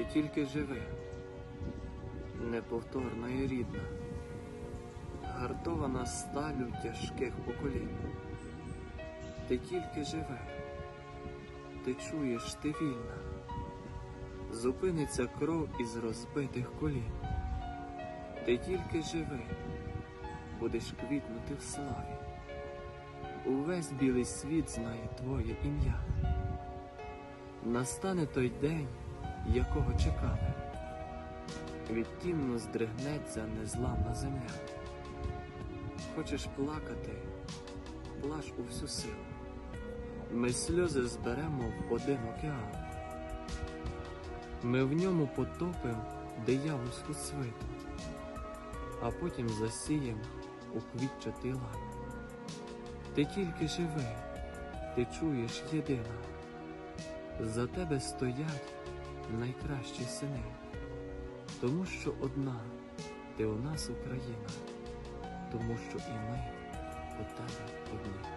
Ти тільки живи, неповторна і рідна, гартована сталю тяжких поколінь. Ти тільки живи, ти чуєш, ти вільна, зупиниться кров із розбитих колін. Ти тільки живи, будеш квітнути в славі. Увесь білий світ знає твоє ім'я. Настане той день, якого чекали. Відтінно здригнеться незламна земля. Хочеш плакати, плач у всю силу. Ми сльози зберемо в один океан. Ми в ньому потопим диявольську свиту, а потім засієм у квітчатий лан. Ти тільки живи, ти чуєш єдина. За тебе стоять найкращі сини, тому що одна ти у нас Україна, тому що і ми у тебе одні.